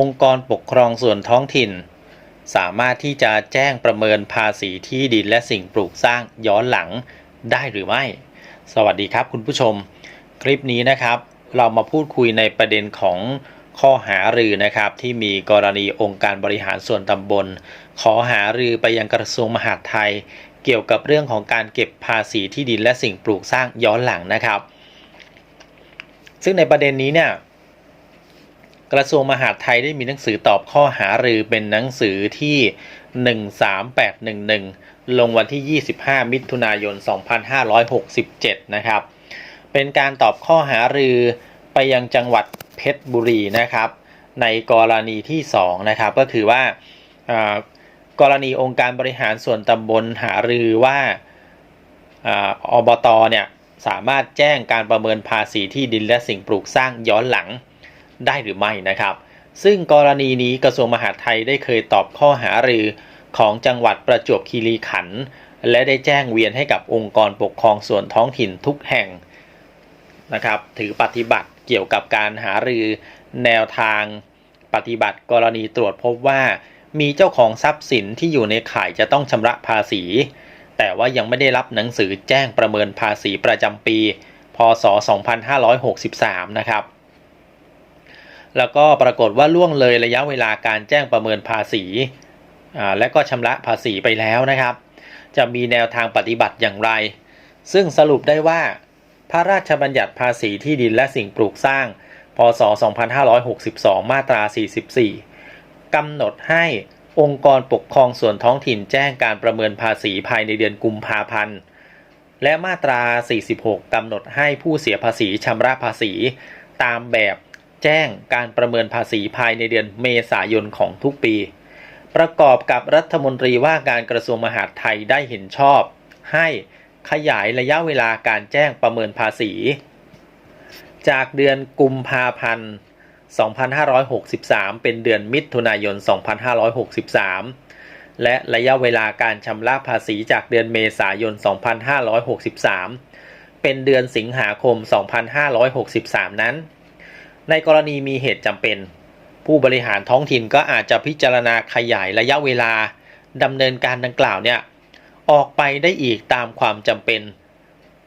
องค์กรปกครองส่วนท้องถิ่น สามารถที่จะแจ้งประเมินภาษีที่ดินและสิ่งปลูกสร้างย้อนหลังได้หรือไม่ สวัสดีครับคุณผู้ชม คลิปนี้นะครับ เรามาพูดคุยในประเด็นของข้อหารือนะครับที่มีกรณีองค์การบริหารส่วนตำบล ขอหารือไปยังกระทรวงมหาดไทย เกี่ยวกับเรื่องของการเก็บภาษีที่ดินและสิ่งปลูกสร้างย้อนหลังนะครับ ซึ่งในประเด็นนี้เนี่ย กระทรวงมหาดไทยได้มีหนังสือตอบข้อหารือเป็นหนังสือที่ 13811 ลงวันที่ 25 มิถุนายน 2567 นะครับ เป็นการตอบข้อหารือไปยังจังหวัดเพชรบุรีนะครับ ในกรณีที่ 2 นะครับก็คือว่าอ่ากรณีองค์การบริหารส่วนตำบลหารือว่าอาอบตเนี่ยสามารถแจ้งการประเมินภาษีที่ดินและสิ่งปลูกสร้างย้อนหลัง ได้หรือไม่นะครับ ซึ่งกรณีนี้กระทรวงมหาดไทยได้เคยตอบข้อหารือของจังหวัดประจวบคีรีขันธ์และได้แจ้งเวียนให้กับองค์กรปกครองส่วนท้องถิ่นทุกแห่งนะครับ ถือปฏิบัติเกี่ยวกับการหารือแนวทางปฏิบัติกรณีตรวจพบว่ามีเจ้าของทรัพย์สินที่อยู่ในข่ายจะต้องชำระภาษี แต่ว่ายังไม่ได้รับหนังสือแจ้งประเมินภาษีประจำปี พศ 2563 นะครับ แล้วก็ปรากฏว่าล่วงเลยระยะเวลาการแจ้งประเมินภาษีและก็ชำระภาษีไปแล้วนะครับ จะมีแนวทางปฏิบัติอย่างไร ซึ่งสรุปได้ว่า พระราชบัญญัติภาษีที่ดินและสิ่งปลูกสร้าง พศ 2562 มาตรา 44 กำหนดให้องค์กรปกครองส่วนท้องถิ่นแจ้งการประเมินภาษีภายในเดือนกุมภาพันธ์ และมาตรา 46 กำหนดให้ผู้เสียภาษีชำระภาษีตามแบบ แจ้งการประเมินภาษีภายในเดือนเมษายนของทุกปี ประกอบกับรัฐมนตรีว่าการกระทรวงมหาดไทยได้เห็นชอบ ให้ขยายระยะเวลาการแจ้งประเมินภาษี จากเดือนกุมภาพันธ์ 2563 เป็นเดือนมิถุนายน 2563 และระยะเวลาการชำระภาษีจากเดือนเมษายน 2563 เป็นเดือนสิงหาคม 2563 นั้น ในกรณีมีเหตุจำเป็น ผู้บริหารท้องถิ่นก็อาจจะพิจารณาขยายระยะเวลาดำเนินการดังกล่าวเนี่ยออกไปได้อีกตามความจำเป็น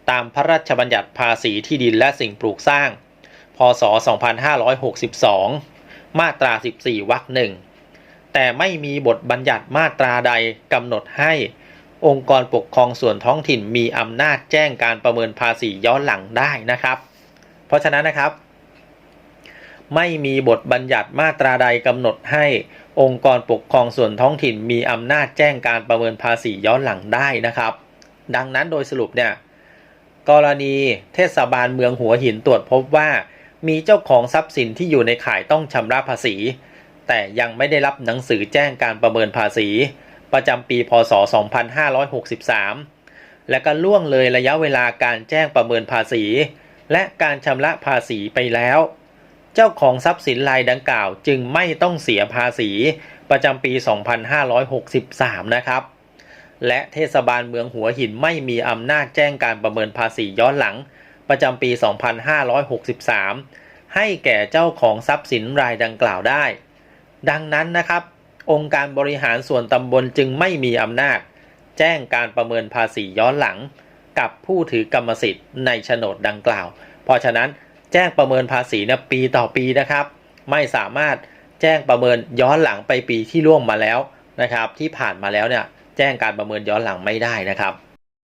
ตามพระราชบัญญัติภาษีที่ดินและสิ่งปลูกสร้าง พศ 2562 มาตรา 14 วรรคหนึ่งแต่ไม่มีบทบัญญัติมาตราใดกำหนดให้ องค์กรปกครองส่วนท้องถิ่นมีอำนาจแจ้งการประเมินภาษีย้อนหลังได้นะครับ เพราะฉะนั้นนะครับ ไม่มีบทบัญญัติมาตราใดกำหนดให้องค์กรปกครองส่วนท้องถิ่นมีอำนาจแจ้งการประเมินภาษีย้อนหลังได้นะครับ ดังนั้นโดยสรุปเนี่ยกรณีเทศบาลเมืองหัวหินตรวจพบว่า มีเจ้าของทรัพย์สินที่อยู่ในข่ายต้องชำระภาษี แต่ยังไม่ได้รับหนังสือแจ้งการประเมินภาษี ประจำปีพศ 2563 และก็ล่วงเลยระยะเวลาการแจ้งประเมินภาษี และการชำระภาษีไปแล้ว เจ้าของทรัพย์สินรายดังกล่าว จึงไม่ต้องเสียภาษีประจำปี 2563 นะครับ และเทศบาลเมืองหัวหินไม่มีอำนาจแจ้งการประเมินภาษีย้อนหลัง ประจำปี 2563 ให้แก่เจ้าของทรัพย์สินรายดังกล่าวได้ ดังนั้นนะครับ องค์การบริหารส่วนตำบลจึงไม่มีอำนาจ แจ้งการประเมินภาษีย้อนหลัง กับผู้ถือกรรมสิทธิ์ในโฉนดดังกล่าว เพราะฉะนั้น แจ้งประเมินภาษีนะปีต่อปีนะครับ ไม่สามารถแจ้งประเมินย้อนหลังไปปีที่ล่วงมาแล้วนะครับ ที่ผ่านมาแล้วเนี่ยแจ้งการประเมินย้อนหลังไม่ได้นะครับ